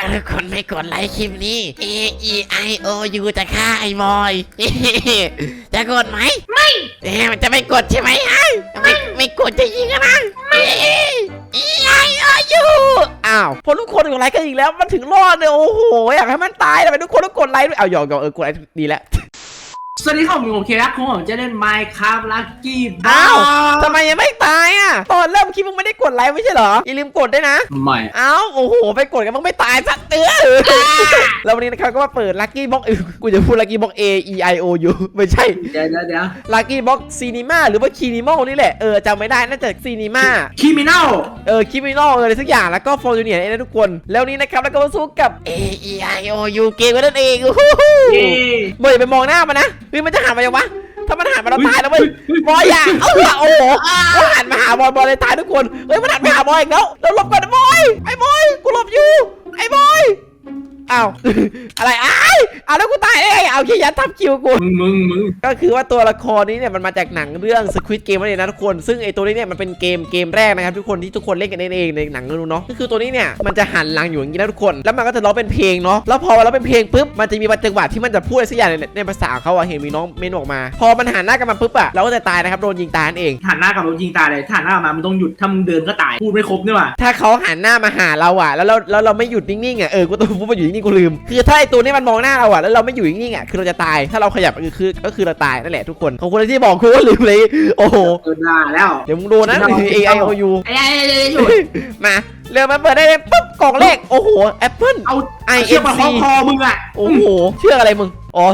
ถ้าทุกคนไม่กดไลค์คลิปนี้ A E I O U จะฆ่าไอ้บอยจะกดไหมไม่เอ๊ะมันจะไม่กดใช่ไหมฮะไม่ไม่กดจะยิงกันนะ E I O U อ้าวพอทุกคนกดไลค์กันอีกแล้ว มันถึงรอดเลยโอ้โหอยากให้มันตายทำไมทุกคนต้องกดไลค์ด้วยเอาหยอกหยอกเออกดไลค์ดีแล้ว สวัสดีครับผมเครักผมจะเล่น Minecraft Lucky อ้าวทำไมยังไม่ตายอะ ตอนเริ่มคลิปมึงไม่ได้กดไลค์ไม่ใช่เหรอ อย่าลืมกดด้วยนะ ไม่เอ้าโอ้โห ไปกดกันมึงไม่ตายสักเตือแล้ววันนี้นะครับก็มาเปิดลั c กี้บ็อกกูจะพูดลั c กี้บ็อก A E I O U ไม่ใช่ เดี๋ยวเดี๋ยวเดี๋ยวลั c กี้บ็อกซีนีมาหรือว่าคีนิมอลนี่แหละ เออจำไม่ได้น่าจะซีนีมาคิมินอลเออคิมินอลอะไรสักอย่างแล้วก็ฟอร์จูเนียร์นะทุกคน แล้วนี้นะครับแล้วก็มาสู้กับ A E I O U เกมกันนั่นเองโอ้โหเย้บอยอย่าไปมองหน้ามันนะเฮ้ยมันจะหันมายังวะ ถ้ามันหันมาเราตายแล้วเว้ยบอยอย่าเอาอย่าโอ้โหมันหันมาหาบอยบอยเลยตายทุกคนเฮ้ยมันหันมาหาบอยอีกแล้วเราหลบก่อนนะบอยไอ้บอยกูหลบอยู่ไอ้บอยอ้าวอะไรอ้าย อ้าวแล้วกูตายได้ไงเอาเคียยันทับคิวกู มึงมึงมึงก็คือว่าตัวละครนี้เนี่ยมันมาจากหนังเรื่อง Squid Game นั่นเองนะทุกคน ซึ่งไอตัวนี้เนี่ยมันเป็นเกมเกมแรกนะครับทุกคนที่ทุกคนเล่นกันเองในหนังเรื่องนู้นเนาะก็คือตัวนี้เนี่ยมันจะหันหลังอยู่อย่างนี้นะทุกคน แล้วมันก็จะร้องเป็นเพลงเนาะแล้วพอมันร้องเป็นเพลงปุ๊บมันจะมีบางจังหวะที่มันจะพูดอะไรสักอย่างในในภาษาเขาอะเห็นมีน้องเมนออกมา พอมันหันหน้ากันมาปุ๊บอะเราก็จะตายนะครับโดนยิงตายนั่นเองหันหน้ากับรถยิงตายเลยหันหน้ามามันต้องหยุดถ้ามึงเดินก็ตายพูดไม่ครบนี่หว่าถ้าเขาหันหน้ามาหาเราอะแล้วเราแล้วเราไม่หยุดนิ่งๆอะเออกูต้องพูดมาอยู่นิ่งๆกูลืม คือถ้าไอตัวนี้มันมองหน้าเราอะแล้วเราไม่อยู่นิ่งๆอะคือเราจะตายถ้าเราขยับคือคือก็คือเราตายนั่นแหละทุกคนของคนที่บอกกูก็ลืมเลยโอ้โหเดินได้แล้วเดี๋ยวมึงโดนนะ A I O U ไอ้ไอ้ไอ้ไอ้หยุดมาเรือมาเปิดได้เลยปุ๊บกล่องเลขโอ้โหแอปเปิลเอา I เชือก F มา C คล้องคอมึงอะโอ้โหเชื่ออะไรมึงอ๋อ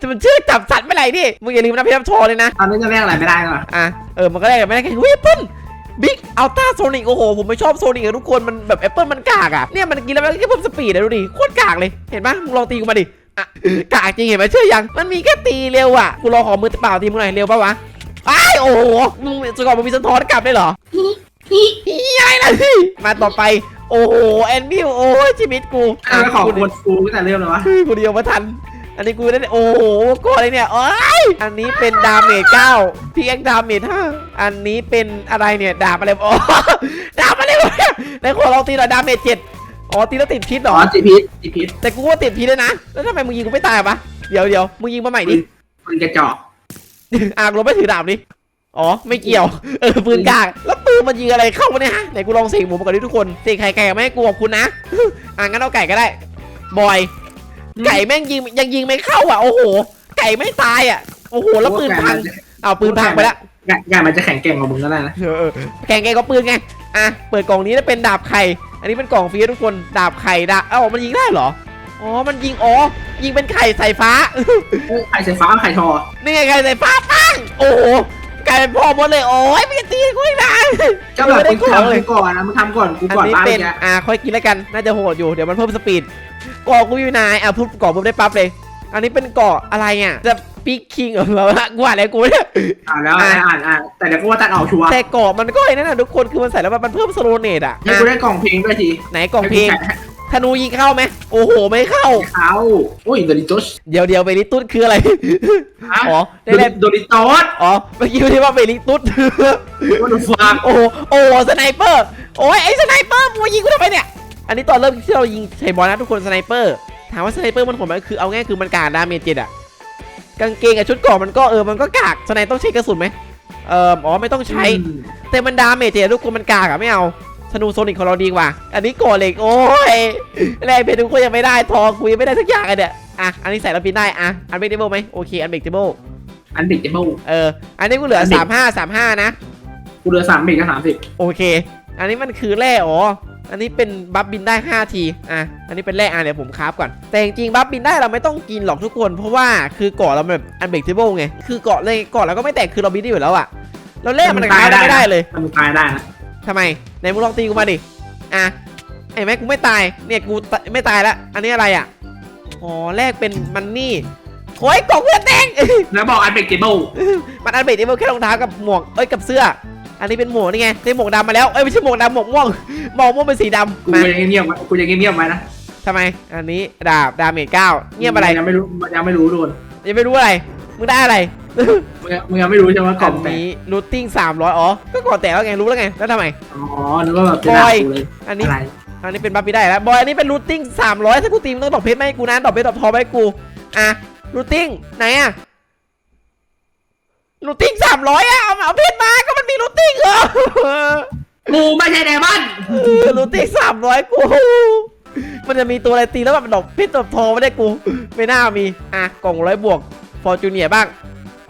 จะมันเชื่อจับสัตว์ไม่ไรนี่มึงอย่าลืมนะพี่น้ำชอเลยนะ ตอนนี้จะแลกอะไรไม่ได้หรออะเออ มันก็ได้กันไม่ได้แค่เฮ้ยแอปเปิลบิ๊กอัลต้าโซนิกโอ้โห ผมไม่ชอบโซนิกทุกคน มันแบบแอปเปิลมันกากอะเนี่ยมันกินแล้วมันก็เพิ่มสปีดเลยดูดิ โคตรกากเลย เห็นปะมึงลองตีกูมาดิอะ กากจริงเห็นไหมเชื่อยังมันมีแค่ตีเร็วอะกูรอขอมือเปล่าตีมึงหน่อยเร็วปะวะไอ้ายโอ้โหมึงสกอร์มึงมีสะท้อนกลับได้เหรอใหญ่ละพี่มาต่อไปโอ้โหแอนบิวโอ้ยชีวิตกูอะขอควรกูตั้งแต่เริ่มเลยวะเฮ้ยกูเดียวมาทัน อันนี้กูได้โอ้โหกูอะไรเนี่ยโอ้ยอันนี้เป็นดาเมจเก้าพีเอ็กดาเมจห้าอันนี้เป็นอะไรเนี่ยดาบอะไรโอ้ดาบอะไรวะเนี่ยในขอลองตีหน่อยดาเมจเจ็ด อ๋อตีแล้วติดพิษเหรอ๋ออจีพีทจีพีทแต่กูว่าติดพิษเลยนะ แล้วทำไมมึงยิงกูไม่ตายปะเดี๋ยวเดี๋ยวมึงยิงมาใหม่ดิมึงกระจอก อะกูลงไม่ถือดาบดิ อ๋อ ไม่เกี่ยว เออปืนกาก แล้วปืนมันยิงอะไรเข้ามาเนี่ยฮะ ไหนกูลองเสกหมูมาก่อนดิทุกคนเสกไข่ไก่ไม่ให้กูขอบคุณนะ อะงั้นเอาไก่ก็ได้ บอย ไก่แม่งยิงยังยิงไม่เข้าอะ โอ้โห ไก่ไม่ตายอะ โอ้โห แล้วปืนพังเอาปืนพังไปแล้วไก่ไก่มันจะแข็งแกร่งกว่ามึงก็ได้นะเออเออแข่งไงก็ปืนไง อะ เปิดกล่องนี้แล้วเป็นดาบไข่ อันนี้เป็นกล่องฟรีทุกคนดาบไข่ดาบเอ้ามันยิงได้เหรออ๋อมันยิงอ๋อยิงเป็นไข่สายฟ้าไข่ไฟฟ้าไข่ทอนี่ไงไข่สายฟ้าปังโอ้โหกลายเป็นพ่อหมดเลยโอ้ยไม่ตีกูอีกนะก็แบบไม่ได้มึงของเลยทำก่อนนะมึงทำก่อนกูอันก่อนนี้บ้านเป็นแกอ่าค่อยกินแล้วกันน่าจะโหดอยู่เดี๋ยวมันเพิ่มสปีดเกาะกูอยู่ไหนอะพูดเกาะปุ๊บได้ปั๊บเลย อันนี้เป็นเกาะอะไรอะจะ ปิกคิงเหรอวะกูอ่านอะไรกูเนี่ย อ่านแล้วอ่านอ่านอ่านแต่เดี๋ยวกูว่าตัดออกชัวร์แต่เกาะมันก็ไอ้นั่นน่ะทุกคนคือมันใส่แล้วมันเพิ่มสโลเนตอะให้อะกูได้กล่องเพลงด้วยทีไหนกล่องเพลงให้ธนูยิงเข้าไหมโอ้โหไม่เข้า เขาโอ้ยโดริโตสเดี๋ยวเดี๋ยวเบลิตุสคืออะไร อ๋อได้เล่นโดริโตสอ๋อเมื่อกี้ที่ว่าเบลิตุสว่าดูฟังโอ้โหโอ้โหสไนเปอร์โอ้ยไอ้สไนเปอร์มัวยิงกูทำไมเนี่ย อันนี้ตอนเริ่มที่เรายิงใช้บอลนะทุกคนสไนเปอร์ถามว่าสไนเปอร์มันผลไหมคือเอาง่ายคือมันกากดาเมจเจ็ดอะ กางเกงกับชุดเกราะมันก็เออมันก็กากสไนต้องใช้กระสุนไหมเอออ๋อไม่ต้องใช้ แต่มันดาเมจเจ็ดทุกคนมันกากอะไม่เอาธนูโซนิกของเราดีกว่า อันนี้ก่อเหล็กโอ้ยแรงเพชรทุกคนยังไม่ได้ทองคุยงไม่ได้สักอย่างเลยเนี่ยอะอันนี้ใส่แล้วปีนได้อะอันเบรกเดเบิลไหมโอเคอันเบรกเดเบิลอันเด็กจะเบ้าเอออันนี้กูเหลืออันเบรกสามห้าสามห้านะกูเหลือสามเบรกกับสามสิบโอเค อันนี้มันคือแร่อ๋อ อันนี้เป็นบัฟบินได้ 5 ที อะ อันนี้เป็นแร่อะเดี๋ยวผมคราฟก่อน แต่จริงๆบัฟบินได้เราไม่ต้องกินหรอกทุกคน เพราะว่าคือเกาะเราแบบอันเบรกเทเบิลไง คือเกาะเลยเกาะเราก็ไม่แตกคือเราบินได้อยู่แล้วอะเราแร่มันคราฟได้ไม่ได้เลยมันตายได้นะทำไมไหนมึงลองตีกูมาดิ อะไอ้แม็กกูไม่ตาย เนี่ยกูตไม่ตายละ อันนี้อะไรอะ อ๋อแลกเป็นมันนี่โอ้ยกล่องเพื่อนแตงแล้วบอกอันเบรกเกเบิลมันอันเบรกเทเบิลแค่รองเท้ากับหมวก เอ้ยกับเสื้อ อันนี้เป็นหมวกนี่ไงได้หมวกดำมาแล้ว เอ้ยไม่ใช่หมวกดำหมวกม่วงหมวกม่วงเป็นสีดำกูมายังเงียบๆไว้กูยังเงียบๆไว้นะทำไม อันนี้ดาบดาเมจเก้าเงียบอะไรยังไม่รู้ยังไม่รู้โดนยังไม่รู้อะไร มึงได้อะไร มึงมึงยังไม่รู้ใช่ไหมกล่อัองนแตกนี้รูทติ้งสามร้อยอ๋อ ก็ก่อนแตกแล้วไงรู้แล้วไง แล้วทำไม อ๋อนึกว่าแบบจะด่ากูเลยอันนี้ อะไรอันนี้เป็นบัฟไม่ได้แล้ว บอยอันนี้เป็นรูทติ้ง300ถ้ากูตีมงต้องดอกเพชรมาให้กูนะดอกเพชรดอกทองมาให้กู อะรูทติ้งไหนอะ รูทติ้ง300อะเอาเอาเพชรมาก็มันมีรูทติ้งเหรอกูไม่ใช่ไดมอนด์เออรูทติ้ง300กู มันจะมีตัวอะไรตีแล้วแบบดอกเพชรดอกทองไม่ได้กู ไม่น่ามี อะกล่องร้อยบวกฟอร์จูเนียบ้าง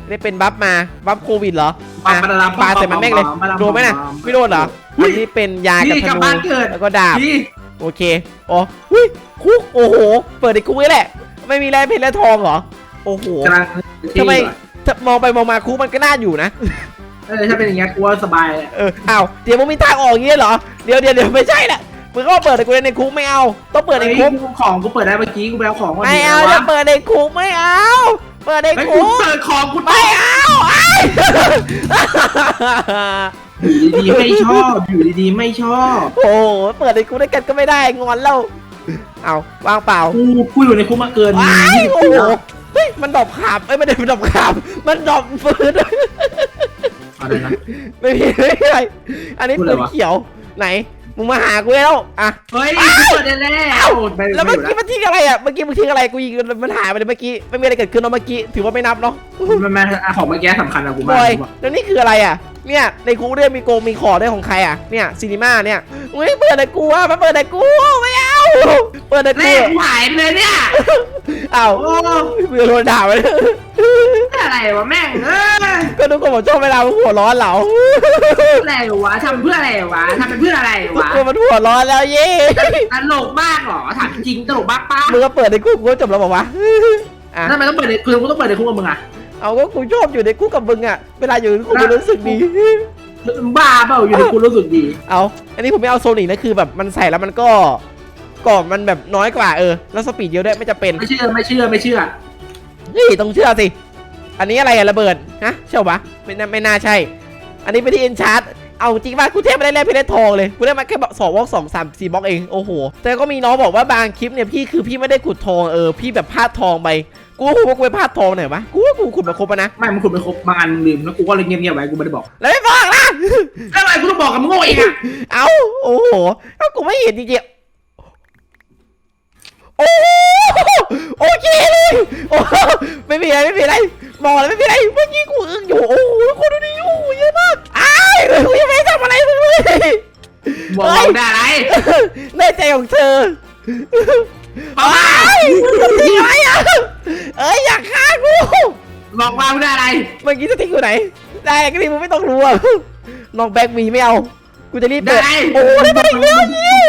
ได้เป็นบัฟมา บัฟโควิดเหรอปังอะปะดามปาใส่มันแม่งเลยโดนไหมน่ะไม่โดนเหรออันนี้เป็นยากับพี่ธกลับนูบ้านเกิด แล้วก็ดาบ พี่โอเค อ๋อเฮ้ยคุก โอ้โห เปิดในคุกนี่แหละ ไม่มีแร่เพชรและทองเหรอ โอ้โห กำลังทำไม ถ้ามองไปมองมาคุกมันก็น่าอยู่นะ เออถ้าเป็นอย่างเงี้ยกูว่าสบายอะเอออ้าวเดี๋ยวมึงมีทางออกอย่างงี้เหรอ เดี๋ยวเดี๋ยวเดี๋ยวไม่ใช่ละมึงก็มาเปิดในกูในคุกไม่เอา ต้องเปิดในไอ้คุกกูของกูเปิดได้เมื่อกี้กูไปเอาของก่อนไม่เอาดีจะวะเปิดในคุกไม่เอา เปิดในไอ้คุกูกเปิดของกูไม่เอาไอ้อยู่ดีๆไม่ชอบอยู่ดีๆไม่ชอบโอ้โหเปิดในคุกด้วยกันก็ไม่ได้งอนแล้วเอาวางเปล่า กูกูอยู่ในคุกมาเกินว้ายยี่สิบโอ้ปีโหแล้วเฮ้ย มันดรอปขาบเอ้ยไม่ได้มันดรอปขาบมันดรอปฟืนอะไรนะ ไม่มีไม่มีอะไรอันนี้พูดปือะไรนวะ เขียวไหนมึงมาหากูแล้วอะ เฮ้ยกูเปิดได้แล้วเอ้าไปแล้วไปเมื่ออยู่กี้มันทิ้งอะไรอะเมื่อกี้มึงทิ้งอะไรกูยิงมันหายไปเลยเมื่อกี้ไม่มีอะไรเกิดขึ้นเนาะเมื่อกี้ถือว่าไม่นับเนาะมันมันอะของเมื่อกี้สำคัญกับกูบมากอยกูบอกแล้วนี่คืออะไรอะเนี่ยในคุกเนี่ยมีโกงมีขอด้วยของใครอะเนี่ยซีนีมาเนี่ยไม่เปิดในกูอะมาเปิดในกูไม่เอา เปิดในเลกูขกูหายไปเลยเนี่ยเอ้าโอ้ เบื่อโดนด่าไปเลยอะไรวะแม่งเอ้ยก็ทุกคนบอกชอบเวลามันหัวร้อนเหราอะไรวะทำเพื่ออะไรวะทำเป็นเพื่ออะไรทุกวะคนมันหัวร้อนแล้วเย้ตลกมากเหรอถามจริงตลกมากป้ามึงก็เปิดในคุกกูก็จบแล้วบอกว่าวะอะทำไมต้องเปิดในคือกูต้องเปิดในคุกกับมึงอะเอาก็กูชอบอยู่ในคุกกับมึงอะเวลาอยู่ในคุกกูรู้สึกดีบ้าเปล่าอยู่ในคุกรู้สึกดี เอา อันนี้ผมไม่เอาโซนิกนะคือแบบมันใส่แล้วมันก็ ก่อนมันแบบน้อยกว่าเออ แล้วสปีดเยอะด้วยไม่จะเป็นไม่เชื่อไม่เชื่อไม่เชื่อ นี่ต้องเชื่อสิ อันนี้อะไรอะระเบิดฮะใช่ปะไม่น่าไม่น่าใช่ อันนี้เป็นที่เอ็นชาร์ดเอาจริงป่ะกูเทพไม่ได้แร่เพชรได้ทองเลยกูได้มาแค่สองบล็อกสองสามสี่บล็อกเองโอ้โหแต่ก็มีน้องบอกว่าบางคลิปเนี่ยพี่คือพี่ไม่ได้ขุดทองเออพี่แบบพลาดทองไปกูก็คงว่ากูไปพลาดทองหน่อยวะกูว่ากูขุดมาครบแล้วนะไม่มึงขุดไปครบบางอันมึงลืมแล้วกูก็เลยเงียบๆไว้กูไม่ได้บอกแล้วไม่บอกล่ะแล้วทำไมกูต้องบอกกับมึงโง่อีกอะเอาโอ้โหถ้ากูไม่เห็นจริงๆ โอ้โหโอเคเลยโอ้โหไม่มีอะไรไม่มีอะไรบอกเลยไม่มีอะไรเมื่อกี้กูอึ้งอยู่โอ้โหคนดูดิโอ้โหเยอะมากอ้ายกูยังไม่ได้ทำอะไรมึงเลยบอกว่ามึงได้อะไรในใจของเธอเอามาไอ้จะทิ้งอะไรอะเอ้ยอยากฆ่ากูบอกว่ามึงได้อะไรเมื่อกี้จะทิ้งอยู่ไหนได้ก็ดีมึงไม่ต้องรู้อะน้องแบ็กมีไม่เอา กูจะรีบได้เปิดอะไรโอ้โหได้มาอีกแล้ว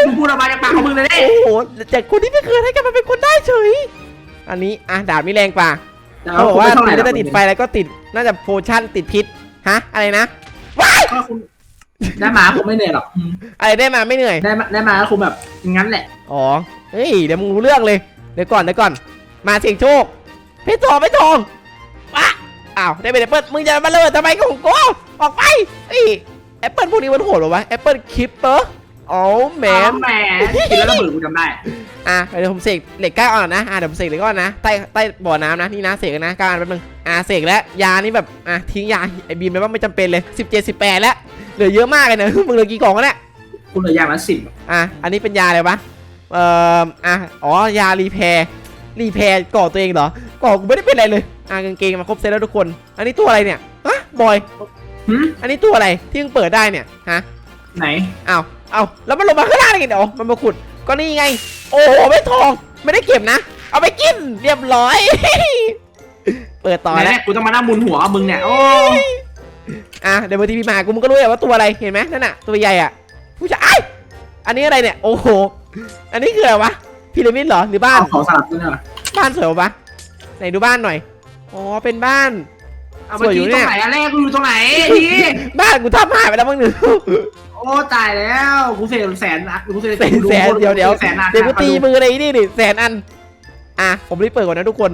มึงพูดออกมาจากปากของมึงเลยดิโอ้โหจากคนที่ไม่เคยให้กันมาเป็นคนได้เฉย อันนี้อะดาบมีแรงกว่าเขาบอกว่าติดแล้วจะติดไฟแล้วก็ติดน่าจะโพชั่นติดพิษฮะอะไรนะว้ายก็คุณได้มาคงไม่เหนื่อยหรอกอะไรได้มาไม่เหนื่อยได้มาได้มาก็คงแบบงั้นแหละ อ๋อเฮ้ยเดี๋ยวมึงรู้เรื่องเลยเดี๋ยวก่อนเดี๋ยวก่อน มาเสียงโชคเพชรทองเพชรทองวะอ้าวได้เป็นแอปเปิลมึงจะมาเลิศทำไมของกูออกไปเฮ้ย แอปเปิลพวกนี้มันโหดเหรอวะแอปเปิลคิปเปอร์อ๋อแหมแหมกินแล้วระเบิดกูจำได้อะเดี๋ยวผมเสกเหล็กก้าอ่อนนะอะเดี๋ยวผมเสกเหล็กก้อนนะใต้ใต้บ่อน้ำนะนี่นะเสกนะก้าอันแป๊บนึงอะเสกแล้วยานี่แบบอะทิ้งยาไอ้บีมไปว่าไม่จำเป็นเลย17 18แล้วเหลือเยอะมากเลยนะมึงเหลือกี่กล่องกันเนี่ยกูเหลืออย่างละสิบอะอันนี้เป็นยาอะไรวะเอ่ออะอ๋อยารีแพร์รีแพร์ก่อตัวเองเหรอก่อกูไม่ได้เป็นอะไรเลยอะกางเกงมาครบเซตแล้วทุกคน อันนี้ตัวอะไรเนี่ยฮะบอย หืมอันนี้ตัวอะไรที่มึงเปิดได้เนี่ยฮะไหนอ้าวอ้าวแล้วมันลงมาข้างล่างได้ไงเดี๋ยวมันมาขุดก็นี่ไง โอ้โหไม่ทองไม่ได้เก็บนะ เอาไปกินเรียบร้อย เปิดต่อไหนแล้วเนี่ยกูต้องมานั่งมุนหัวมึงเนี่ยโอ้อะเดี๋ยวบางทีพี่มาหากูมึงก็รู้แหละว่าตัวอะไรเห็นไหมนั่นน่ะตัวใหญ่อะผู้ชายอ้ายอันนี้อะไรเนี่ยโอ้โห อันนี้คืออะไรวะพีระมิดเหรอหรือบ้าน เอาของสลับด้วยเนอะบ้านสวยปะไหนดูบ้านหน่อย อ๋อ เป็นบ้าน เอาเมื่อกี้สวยอยู่ตเนี่รงย ไหนอันแรกกูอยู่ตรงไหนพี่บ้านกูทำหายไปแล้วมั้งหนึ่งโอ้ตายแล้วกูเสียแสนอะกูเสียแสนแสนเดี๋ยวเดี๋ยวแสนอะเดี๋ยวกูตีมืออะไรนี่ดิแสนอัน อะผมรีบเปิดก่อนนะทุกคน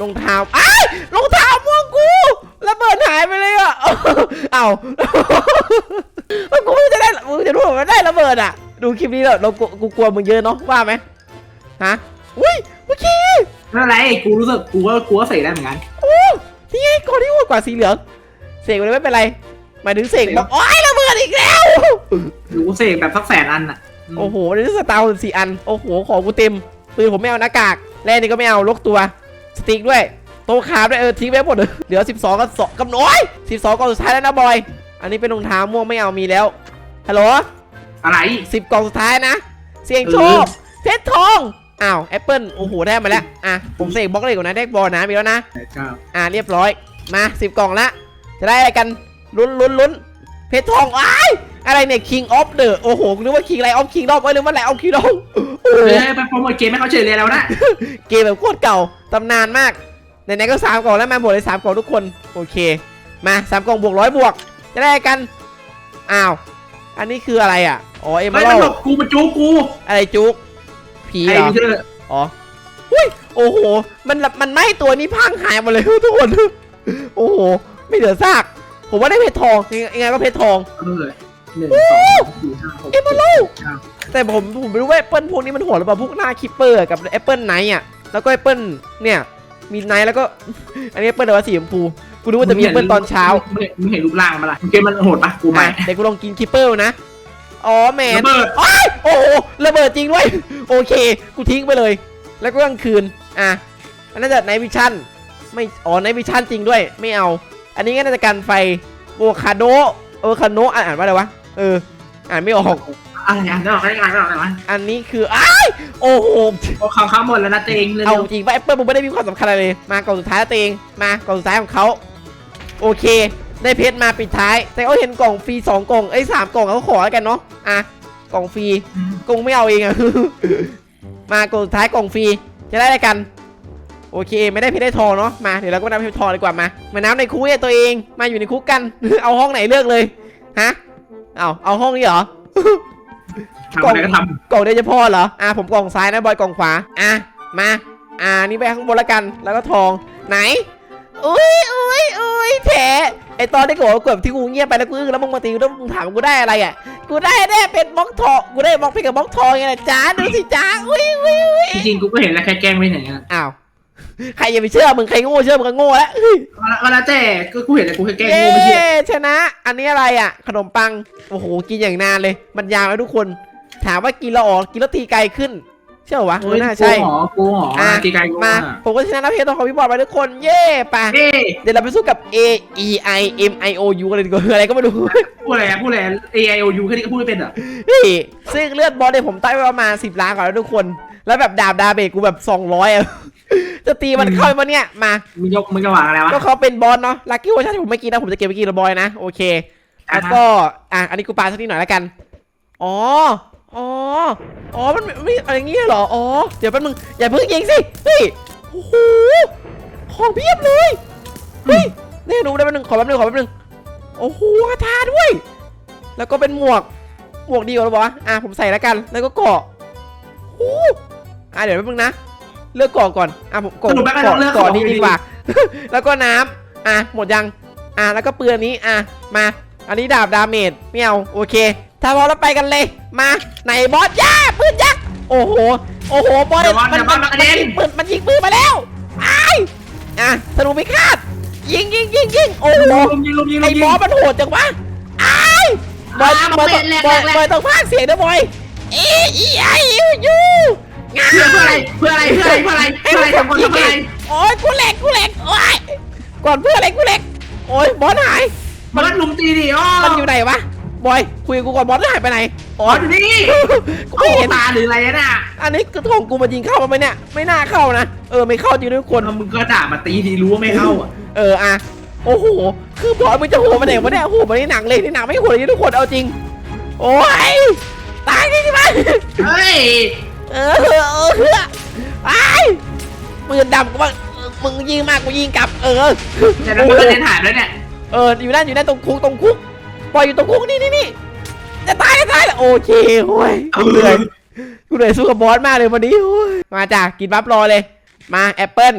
รองเท้าอ้ายรองเท้าม่วงกูระเบิดหายไปเลยอะเอ้ากูไม่จะได้มึงจะรู้ว่าได้ระเบิดอะ ดูคลิปนี้แล้วเรากูกูกลัวมึงเยอะเนาะว่าไหมฮะอุ้ยเมื่อกี้ ไม่เป็นไรกูรู้สึกกูก็กูก็เสกได้เหมือนกัน โอ้ นี่ไงก่อนที่โหดกว่าสีเหลือง เสกไปเลยไม่เป็นไรหมายถึงเสกเสกบอกโอ้ยระเบิดอีกแล้ว หรือกูเสกแบบสักแสนอันอะโอ้โหนี่สตาร์สี่อัน โอ้โห ของกูเต็ม ปืนผมไม่เอาหน้ากาก แร่นี่ก็ไม่เอาลกตัว สติ๊กด้วย โต๊ะคาบด้วยเออทิ้งไปหมดเลยเหลือ 12กับ2กับน้อย12กล่องสุดท้ายแล้วนะบอย อันนี้เป็นรองเท้าม่วงไม่เอามีแล้ว ฮัลโหลอะไร 10กล่องสุดท้ายนะ เสียงโชคเพชรทอง อ้าวแอปเปิลโอ้โหได้มาแล้วอะผมเสกบล็อกเลยก่อนนะได้บอลนะมีแล้วนะเก้าอ่าเรียบร้อยมาสิบกล่องละจะได้อะไรกันลุ้นลุ้นลุ้นเพชรทองอ้ายอะไรเนี่ย King of the โอ้โหนึกว่า King อะไร of King รอบไว้ยหรือว่าอะไร of King รอบโอ้โหเฮ้ยไปโปรโมทเกมให้เขาเฉยเลยแล้วนะ เกมแบบโคตรเก่าตำนานมากไหนๆก็สามกล่องแล้วมาบวกเลยสามกล่องทุกคนโอเค มาสามกล่องบวกร้อยบวก จะได้อะไรกันอ้าวอันนี้คืออะไรอะอ๋อเอมเฮ้ยเบมันลหลบกูมันจูกูอะไรจุก ผีไอ้เหรอเธออ๋ออุ้ย โอ้โห มันมันไหม้ตัวนี้พังหายหมดเลย ทุกคน โอ้โห ไม่เหลือซาก ผมว่าได้เพชรทอง ยังไงยังไงก็เพชรทอง เออหนึ่งสองสี่ห้าหกเอมเบลเก้าแต่ผมผมไม่รู้ว่าแอปเปิลพวกนี้มันโหดหรือเปล่าพวกหน้าคิปเปอร์กับแอปเปิลไนท์อะ แล้วก็แอปเปิลเนี่ย มีไนท์แล้วก็ อันนี้แอปเปิลแต่ว่าสีชมพู กูรู้ว่าจะมีแอปเปิลตอนเช้า มึงเห็นมึงเห็นรูปร่างมันละเกมมันโหดปะกูไม่อะเดี๋ยวกูลองกินคิปเปอร์นะ อ๋อแมนระเบิด โอ้ยโอ้โหระเบิดจริงด้วย โอเค กูทิ้งไปเลย แล้วก็กลางคืน อะอันนั้นจะไนวิชั่นไม่ อ๋อไนวิชั่นจริงด้วย ไม่เอา อันนี้ก็น่าจะกันไฟโอคาโดโอคาโนอ่านอ่านว่าอะไรวะ เออ อ่านไม่ออก อะไรอะไม่ออกไม่ออกไม่ออกอะไรวะอันนี้คืออ้ายโอ้โห โอ้เขาเขาหมดแล้วนะเตงเร็เอาวจริงว่าแอปเปิลมึงไม่ได้มีความสำคัญอะไรเลย มากล่องสุดท้ายแล้วตัวเองมากล่องสุดท้ายของเขาโอเค ได้เพชรมาปิดท้าย แต่เขาเห็นกล่องฟรีสองกล่องเอ้ยสามกล่องเขาขอแล้วกันเนาะอะกล่องฟรีกงไม่เอาเองอะมากดสุดท้ายกล่องฟรีจะได้อะไรกัน โอเค ไม่ได้เพชรได้ทองเนาะมาเดี๋ยวเราก็มานับเพชรทองดีกว่ามามานับในคุกเนี่ยตัวเองมาอยู่ในคุกกัน เอาห้องไหนเลือกเลยฮะเอาเอาห้องนี้เหรอทำอะไรก็ทกล่องเดียวจะพอเหรออะผมกล่องซ้ายนะบอยกล่องขวาอะมา อ่านี่ไปข้างบนละกันแล้วก็ทองไหน อุ้ยอุ้ยอุ้ยแผลไอตอนที่กูบอกว่ากดที่กูเงียบไปแล้วกูอึ้งแล้วมึงมาตีกูแล้วมึงถามกูได้อะไรอะ กูได้แน่เป็นบล็อกทองกูได้บล็อกเพชรกับบล็อกทองไงล่ะจ้าดูสิจ้าอุ้ยอุ้ยอุ้ยำจริงๆกูก็เห็นแล้วแค่แกล้งไม่เห็นอะอ้าวใครอย่าไปเชื่อมึงใครโง่เชื่อมึงก็โง่แล้วเฮ้ยก็แล้วแต่ก็กูเห็นแต่กูแค่แกล้งเย้กูไม่เชื่อชนะ อันนี้อะไรอะ ขนมปังโอ้โหกินอย่างนานเลย มันยาวแล้วทุกคน ถามว่ากินแล้วออกกินแล้วตีไกลขึ้น เชื่อวะเอโอ้อยน่าใช่กูหอกูหออะตีไกลกูมา ผมก็ชนะนักเพจของพี่บอลไปทุกคน เย้ไปเอ้ยเดี๋ยวเราไปสู้กับ A E I M I O U อะไรดีกว่าอะไรก็ไม่รู้ พูดอะไรอะพูดอะไร A I O U แค่นี้ก็พูดไม่เป็นเหรอนี่ซึ่งเลือดบอลเนี่ยผมตั้งไว้ประมาณ10ล้านก่อนแล้วทุกคน แล้วแบบดาบดาเบกกูแบบ 200อะจะตีมันเข้ามาเนี่ย มา มึงยกมึงจะหวังอะไรวะ ก็เขาเป็นบอลเนาะ ลักกี้โอชั่นที่ผมไม่กินนะ ผมจะเก็บไปกินละบอยนะ โอเคแล้วก็ อะ อันนี้กูปาสักนิดหน่อยแล้วกัน อ๋อ อ๋อ อ๋อ มันไม่ไม่อะไรอย่างเงี้ยเหรอ อ๋อ เดี๋ยวแป๊บนึง อย่าเพิ่งยิงสิ เฮ้ย โอ้โห ของเพียบเลย เฮ้ยนี่ดูได้แป๊บนึง ขอแป๊บนึง ขอแป๊บนึง โอ้โหคาถาด้วย แล้วก็เป็นหมวก หมวกดีกว่าหรอวะอะ ผมใส่แล้วกัน แล้วก็เกาะโอ้โหอะ เดี๋ยวแป๊บนึงนะ เลือกเกาะก่อน อะ ผมเกาะสรุปแม่งก็เกาะต้องเลือกเกาะของนี้อยู่ดีดีกว่า แล้วก็น้ำอะ หมดยัง อะ แล้วก็ปืนอันนี้ อะ มา อันนี้ดาบดาเมจไม่เอาโอเค ถ้าพร้อมแล้วไปกันเลย มาไหนบอสย่าปืนยักษ์โอ้โหโอ้โหบอสเดี๋ยวบอลมัเดี๋ยวบอลมากระเด็น ยิงปืนมันยิงปืนมาแล้วไอ้ายอะธนูไม่คาดยิงยิงยิงยิงโอ้โหลุมยิงลุมยิงลุไอ้มยิบองสมันโหดจังวะไอ้ายบอยอ่าบอยมันต้องเป็นแหลกบอยแหลก บอยต้องพากย์เสียงนะบอยเออีไอยูยูงา เพื่อเพื่ออะไรเพื่ออะไรเพื่ออะไรเพื่ออะไรเพื่ออะไรทำคนทำอะไรโอ้ยกูแหลกกูแหลกโอ้ยก่อนเพื่ออะไรกูแหลกโอ้ยบอสหาย มันก็ลุมตีดิอ๋อมันอยู่ไหนวะ บอยคุยกับกูก่อนบอสหายไปไหนอ๋อ๋อออยู่นี่กูโอ้ไม่เห็นตาหรืออะไรน่ะอันนี้คือของกูมายิงเข้ามาไหมเนี่ยไม่น่าเข้านะเออไม่เข้าจริงด้วยทุกคนมึงก็ด่ามาตีทีรู้ว่าไม่เข้าอะเอออะโอ้โหคือบอยมึงจะโหดมาไหนวะเนี่ยโหดมาในหนังเลยในหนังไม่โหดอย่างนี้ทุกคนเอาจริง โอ้ยตายจริงไหมเฮ้ยเออเออเออเออไอ้ายปืนดำกูว่าเออมึงยิงมากกูยิงกลับเออแต่แล้วมันก็เดินหายแล้วเนี่ยเอออยู่นั่นอยู่นั่นตรงคุกตรงคุก ปล่อยอยู่ตรงคุกนี่นี่นี่จะตายจะตายแล้วโอเคโอ้ยกูเหนื่อยกูเหนื่อยสู้กับบอสมากเลยวันนี้โอ้ยมาจ้ะกินบัฟรอเลย มาแอปเปิ้ล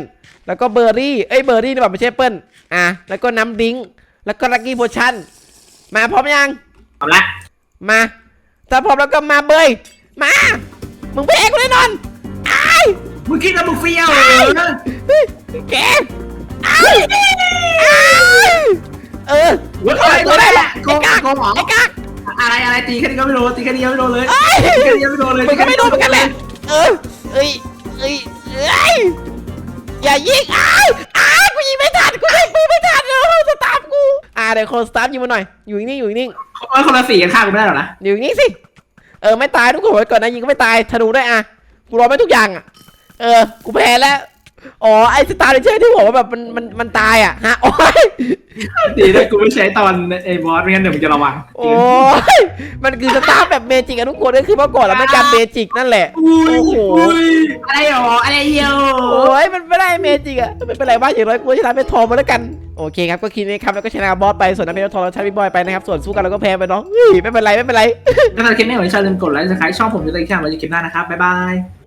แล้วก็เบอร์รี่เอ้ยเบอร์รี่นี่แบบไม่ใช่แอปเปิ้ลอะแล้วก็น้ำดิ้งแล้วก็ลักกี้โพชั่นมาพร้อมยังเอาละมาถ้าพร้อมแล้วก็มาเบยมามึงแพ้กูแน่นอนไอ้ายมึงคิดว่ามึงเฟี้ยวเฮ้ยแกไอ้ายอ้าย เออเว้ยเข้าอะไรตัวได้หรอโกไอ้งกากโกงเหรอไอ้กากอะไรอะไรตีแค่นี้ก็ไม่โดนตีแค่นี้ก็ไม่โดนเลยเอ้ยตีแค่นี้ก็ไม่โดนเลยมันก็ไม่โดนเหมือนกันแหละเออเอ้ยเอ้ยเอ้ยอย่ายิงอ้าวอ้าวกูยิงไม่ทันกูยิงปืนไม่ทันเลยสตาร์ฟกูอ่าเดี๋ยวคนสตาร์ฟยิงมาหน่อยอยู่นิ่งๆอยู่นิ่งเออคนละสีกันฆ่ากูไม่ได้หรอนะๆอยู่นิ่งๆสิเออไม่ตายทุกคนไว้ก่อนนะยิงก็ไม่ตายธนูได้วยอะกูรอไม่ทุกอย่างอะเออกูแพ้แล้ว อ๋อไอ้สตาร์เลเชอร์ที่บอกว่าแบบมันมันมันตายอะฮะโอ้ยดีด้วยกูไม่ใช้ตอนไอ้บอสไม่งั้นเดี๋ยวมึงจะระวังโอ้ยมันคือสตาร์ฟแบบเมจิกอะทุกคนก็คือเมื่อก่อนเราไม่การเมจิกนั่นแหละอุ้ยโอ้โหอุ้ยอะไรหรออะไรเยียวโอ้ยมันไม่ได้เมจิกอะไม่เป็นไรบ้างอย่างน้อยกูชนะเป็นทองมาแล้วกันโอเคครับก็คิดนี้ครับแล้วก็ชนะบอสไปส่วนน้ำเพชรทองเราชนะพี่บอยไปนะครับส่วนสู้กันเราก็แพ้ไปเนาะเฮ้ยไม่เป็นไรไม่เป็นไรถ้าใครคลิปนี้ขอให้ชาลืมกดไลค์สไครต์ช่องผมจะได้แค่เราจะคลิปหน้านะครับบ๊ายบาย